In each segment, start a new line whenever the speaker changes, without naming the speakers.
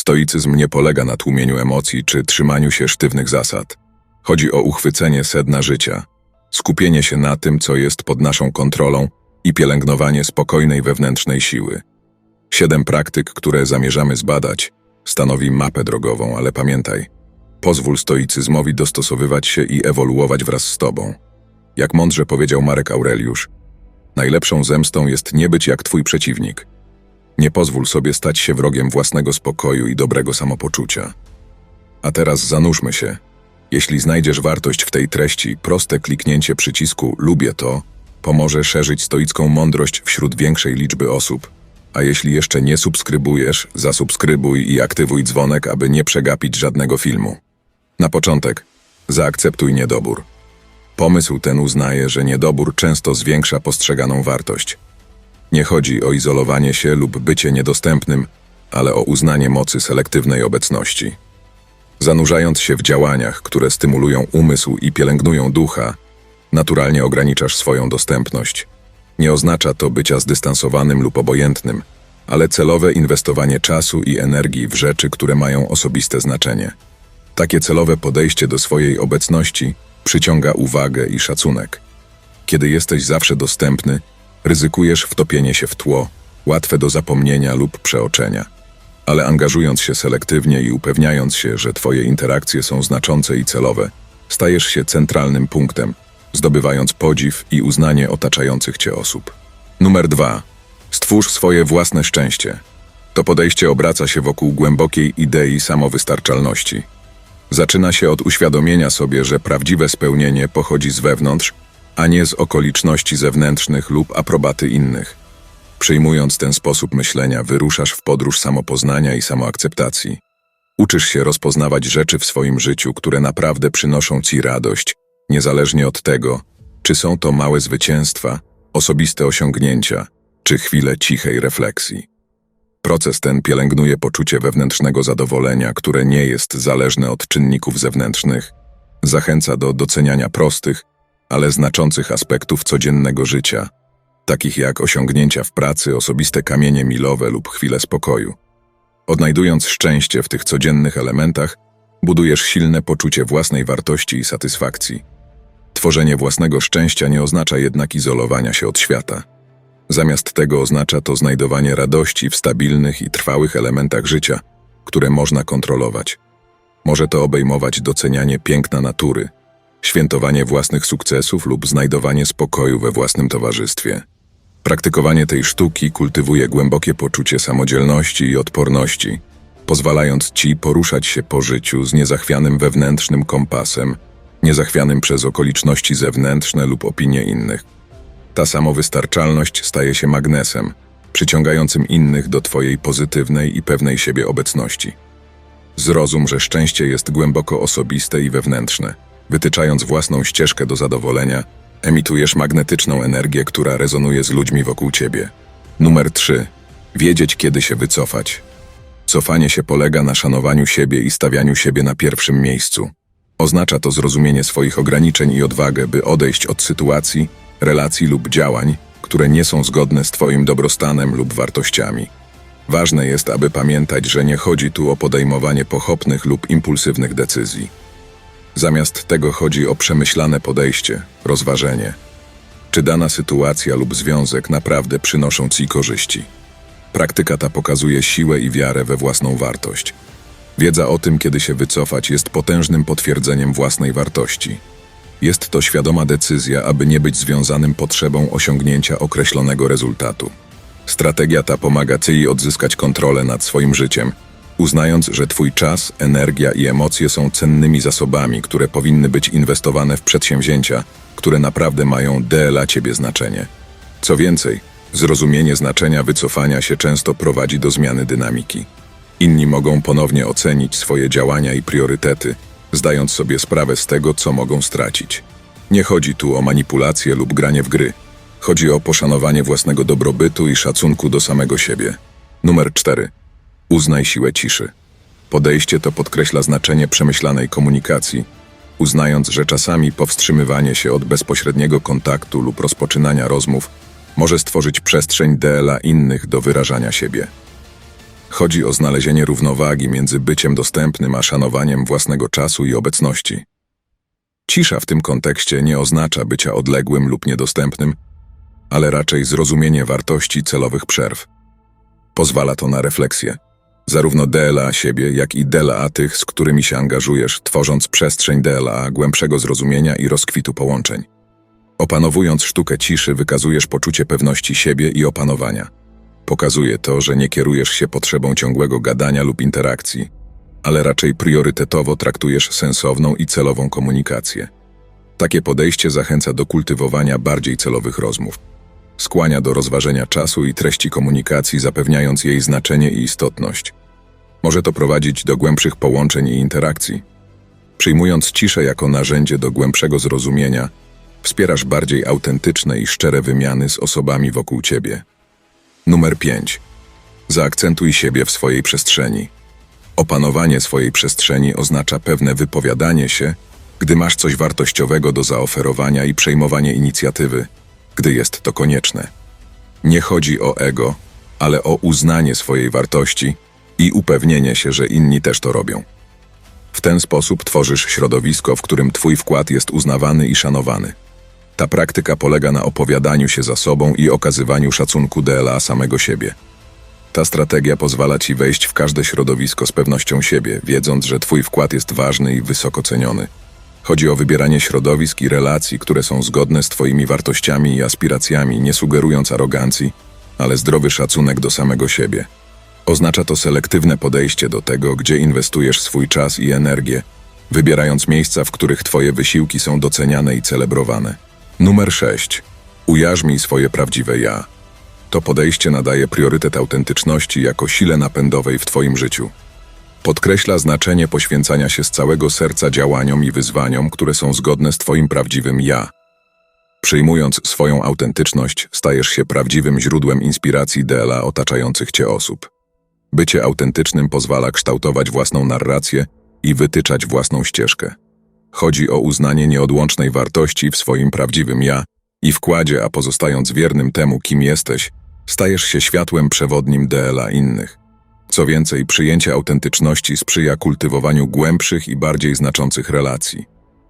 Stoicyzm nie polega na tłumieniu emocji czy trzymaniu się sztywnych zasad. Chodzi o uchwycenie sedna życia, skupienie się na tym, co jest pod naszą kontrolą i pielęgnowanie spokojnej wewnętrznej siły. Siedem praktyk, które zamierzamy zbadać, stanowi mapę drogową, ale pamiętaj, pozwól stoicyzmowi dostosowywać się i ewoluować wraz z tobą. Jak mądrze powiedział Marek Aureliusz, najlepszą zemstą jest nie być jak twój przeciwnik. Nie pozwól sobie stać się wrogiem własnego spokoju i dobrego samopoczucia. A teraz zanurzmy się. Jeśli znajdziesz wartość w tej treści, proste kliknięcie przycisku Lubię to pomoże szerzyć stoicką mądrość wśród większej liczby osób. A jeśli jeszcze nie subskrybujesz, zasubskrybuj i aktywuj dzwonek, aby nie przegapić żadnego filmu. Na początek, zaakceptuj niedobór. Pomysł ten uznaje, że niedobór często zwiększa postrzeganą wartość. Nie chodzi o izolowanie się lub bycie niedostępnym, ale o uznanie mocy selektywnej obecności. Zanurzając się w działaniach, które stymulują umysł i pielęgnują ducha, naturalnie ograniczasz swoją dostępność. Nie oznacza to bycia zdystansowanym lub obojętnym, ale celowe inwestowanie czasu i energii w rzeczy, które mają osobiste znaczenie. Takie celowe podejście do swojej obecności przyciąga uwagę i szacunek. Kiedy jesteś zawsze dostępny, ryzykujesz wtopienie się w tło, łatwe do zapomnienia lub przeoczenia. Ale angażując się selektywnie i upewniając się, że Twoje interakcje są znaczące i celowe, stajesz się centralnym punktem, zdobywając podziw i uznanie otaczających Cię osób. Numer dwa. Stwórz swoje własne szczęście. To podejście obraca się wokół głębokiej idei samowystarczalności. Zaczyna się od uświadomienia sobie, że prawdziwe spełnienie pochodzi z wewnątrz, a nie z okoliczności zewnętrznych lub aprobaty innych. Przyjmując ten sposób myślenia, wyruszasz w podróż samopoznania i samoakceptacji. Uczysz się rozpoznawać rzeczy w swoim życiu, które naprawdę przynoszą ci radość, niezależnie od tego, czy są to małe zwycięstwa, osobiste osiągnięcia, czy chwile cichej refleksji. Proces ten pielęgnuje poczucie wewnętrznego zadowolenia, które nie jest zależne od czynników zewnętrznych, zachęca do doceniania prostych, ale znaczących aspektów codziennego życia, takich jak osiągnięcia w pracy, osobiste kamienie milowe lub chwile spokoju. Odnajdując szczęście w tych codziennych elementach, budujesz silne poczucie własnej wartości i satysfakcji. Tworzenie własnego szczęścia nie oznacza jednak izolowania się od świata. Zamiast tego oznacza to znajdowanie radości w stabilnych i trwałych elementach życia, które można kontrolować. Może to obejmować docenianie piękna natury, świętowanie własnych sukcesów lub znajdowanie spokoju we własnym towarzystwie. Praktykowanie tej sztuki kultywuje głębokie poczucie samodzielności i odporności, pozwalając ci poruszać się po życiu z niezachwianym wewnętrznym kompasem, niezachwianym przez okoliczności zewnętrzne lub opinie innych. Ta samowystarczalność staje się magnesem, przyciągającym innych do Twojej pozytywnej i pewnej siebie obecności. Zrozum, że szczęście jest głęboko osobiste i wewnętrzne. Wytyczając własną ścieżkę do zadowolenia, emitujesz magnetyczną energię, która rezonuje z ludźmi wokół Ciebie. Numer 3. Wiedzieć, kiedy się wycofać. Cofanie się polega na szanowaniu siebie i stawianiu siebie na pierwszym miejscu. Oznacza to zrozumienie swoich ograniczeń i odwagę, by odejść od sytuacji, relacji lub działań, które nie są zgodne z Twoim dobrostanem lub wartościami. Ważne jest, aby pamiętać, że nie chodzi tu o podejmowanie pochopnych lub impulsywnych decyzji. Zamiast tego chodzi o przemyślane podejście, rozważenie. Czy dana sytuacja lub związek naprawdę przynoszą Ci korzyści? Praktyka ta pokazuje siłę i wiarę we własną wartość. Wiedza o tym, kiedy się wycofać, jest potężnym potwierdzeniem własnej wartości. Jest to świadoma decyzja, aby nie być związanym potrzebą osiągnięcia określonego rezultatu. Strategia ta pomaga Ci odzyskać kontrolę nad swoim życiem, uznając, że Twój czas, energia i emocje są cennymi zasobami, które powinny być inwestowane w przedsięwzięcia, które naprawdę mają dla Ciebie znaczenie. Co więcej, zrozumienie znaczenia wycofania się często prowadzi do zmiany dynamiki. Inni mogą ponownie ocenić swoje działania i priorytety, zdając sobie sprawę z tego, co mogą stracić. Nie chodzi tu o manipulację lub granie w gry. Chodzi o poszanowanie własnego dobrobytu i szacunku do samego siebie. Numer 4. Uznaj siłę ciszy. Podejście to podkreśla znaczenie przemyślanej komunikacji, uznając, że czasami powstrzymywanie się od bezpośredniego kontaktu lub rozpoczynania rozmów może stworzyć przestrzeń dla innych do wyrażania siebie. Chodzi o znalezienie równowagi między byciem dostępnym a szanowaniem własnego czasu i obecności. Cisza w tym kontekście nie oznacza bycia odległym lub niedostępnym, ale raczej zrozumienie wartości celowych przerw. Pozwala to na refleksję, zarówno DLA siebie, jak i DLA tych, z którymi się angażujesz, tworząc przestrzeń DLA głębszego zrozumienia i rozkwitu połączeń. Opanowując sztukę ciszy, wykazujesz poczucie pewności siebie i opanowania. Pokazuje to, że nie kierujesz się potrzebą ciągłego gadania lub interakcji, ale raczej priorytetowo traktujesz sensowną i celową komunikację. Takie podejście zachęca do kultywowania bardziej celowych rozmów. Skłania do rozważenia czasu i treści komunikacji, zapewniając jej znaczenie i istotność. Może to prowadzić do głębszych połączeń i interakcji. Przyjmując ciszę jako narzędzie do głębszego zrozumienia, wspierasz bardziej autentyczne i szczere wymiany z osobami wokół ciebie. Numer 5. Zaakcentuj siebie w swojej przestrzeni. Opanowanie swojej przestrzeni oznacza pewne wypowiadanie się, gdy masz coś wartościowego do zaoferowania i przejmowanie inicjatywy, gdy jest to konieczne. Nie chodzi o ego, ale o uznanie swojej wartości i upewnienie się, że inni też to robią. W ten sposób tworzysz środowisko, w którym Twój wkład jest uznawany i szanowany. Ta praktyka polega na opowiadaniu się za sobą i okazywaniu szacunku DLA samego siebie. Ta strategia pozwala Ci wejść w każde środowisko z pewnością siebie, wiedząc, że Twój wkład jest ważny i wysoko ceniony. Chodzi o wybieranie środowisk i relacji, które są zgodne z Twoimi wartościami i aspiracjami, nie sugerując arogancji, ale zdrowy szacunek do samego siebie. Oznacza to selektywne podejście do tego, gdzie inwestujesz swój czas i energię, wybierając miejsca, w których Twoje wysiłki są doceniane i celebrowane. Numer 6. Ujarzmij swoje prawdziwe ja. To podejście nadaje priorytet autentyczności jako sile napędowej w Twoim życiu. Podkreśla znaczenie poświęcania się z całego serca działaniom i wyzwaniom, które są zgodne z Twoim prawdziwym ja. Przyjmując swoją autentyczność, stajesz się prawdziwym źródłem inspiracji dla otaczających Cię osób. Bycie autentycznym pozwala kształtować własną narrację i wytyczać własną ścieżkę. Chodzi o uznanie nieodłącznej wartości w swoim prawdziwym ja i wkładzie, a pozostając wiernym temu, kim jesteś, stajesz się światłem przewodnim DLA innych. Co więcej, przyjęcie autentyczności sprzyja kultywowaniu głębszych i bardziej znaczących relacji.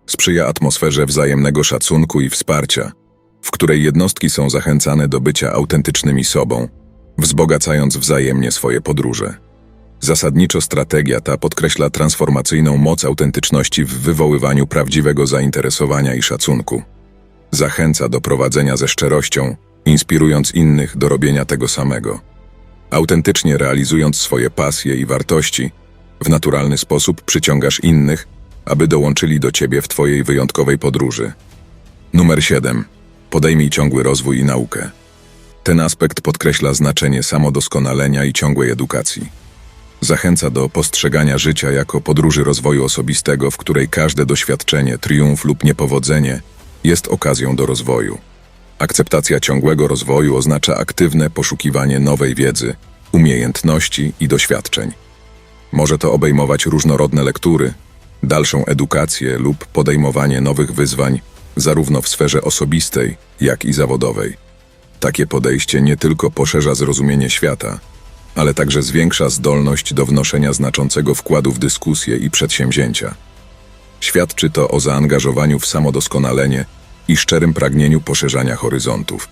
Sprzyja atmosferze wzajemnego szacunku i wsparcia, w której jednostki są zachęcane do bycia autentycznymi sobą, wzbogacając wzajemnie swoje podróże. Zasadniczo strategia ta podkreśla transformacyjną moc autentyczności w wywoływaniu prawdziwego zainteresowania i szacunku. Zachęca do prowadzenia ze szczerością, inspirując innych do robienia tego samego. Autentycznie realizując swoje pasje i wartości, w naturalny sposób przyciągasz innych, aby dołączyli do ciebie w twojej wyjątkowej podróży. Numer 7. Podejmij ciągły rozwój i naukę. Ten aspekt podkreśla znaczenie samodoskonalenia i ciągłej edukacji. Zachęca do postrzegania życia jako podróży rozwoju osobistego, w której każde doświadczenie, triumf lub niepowodzenie jest okazją do rozwoju. Akceptacja ciągłego rozwoju oznacza aktywne poszukiwanie nowej wiedzy, umiejętności i doświadczeń. Może to obejmować różnorodne lektury, dalszą edukację lub podejmowanie nowych wyzwań, zarówno w sferze osobistej, jak i zawodowej. Takie podejście nie tylko poszerza zrozumienie świata, ale także zwiększa zdolność do wnoszenia znaczącego wkładu w dyskusje i przedsięwzięcia. Świadczy to o zaangażowaniu w samodoskonalenie i szczerym pragnieniu poszerzania horyzontów.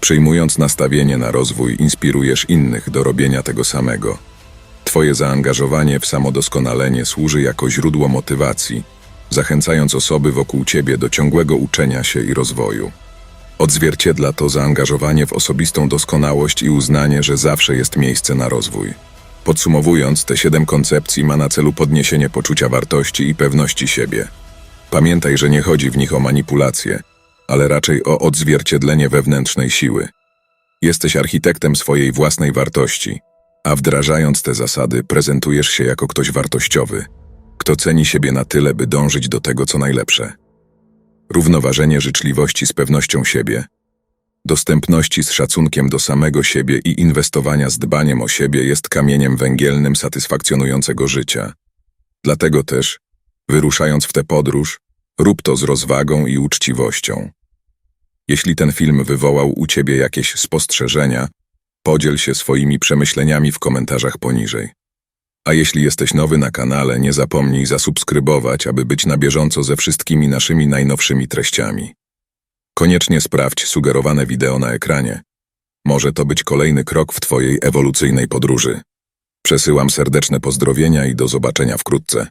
Przyjmując nastawienie na rozwój, inspirujesz innych do robienia tego samego. Twoje zaangażowanie w samodoskonalenie służy jako źródło motywacji, zachęcając osoby wokół ciebie do ciągłego uczenia się i rozwoju. Odzwierciedla to zaangażowanie w osobistą doskonałość i uznanie, że zawsze jest miejsce na rozwój. Podsumowując, te siedem koncepcji ma na celu podniesienie poczucia wartości i pewności siebie. Pamiętaj, że nie chodzi w nich o manipulację, ale raczej o odzwierciedlenie wewnętrznej siły. Jesteś architektem swojej własnej wartości, a wdrażając te zasady, prezentujesz się jako ktoś wartościowy, kto ceni siebie na tyle, by dążyć do tego, co najlepsze. Równoważenie życzliwości z pewnością siebie, dostępności z szacunkiem do samego siebie i inwestowania z dbaniem o siebie jest kamieniem węgielnym satysfakcjonującego życia. Dlatego też, wyruszając w tę podróż, rób to z rozwagą i uczciwością. Jeśli ten film wywołał u ciebie jakieś spostrzeżenia, Podziel się swoimi przemyśleniami w komentarzach poniżej. A jeśli jesteś nowy na kanale, nie zapomnij zasubskrybować, aby być na bieżąco ze wszystkimi naszymi najnowszymi treściami. Koniecznie sprawdź sugerowane wideo na ekranie. Może to być kolejny krok w Twojej ewolucyjnej podróży. Przesyłam serdeczne pozdrowienia i do zobaczenia wkrótce.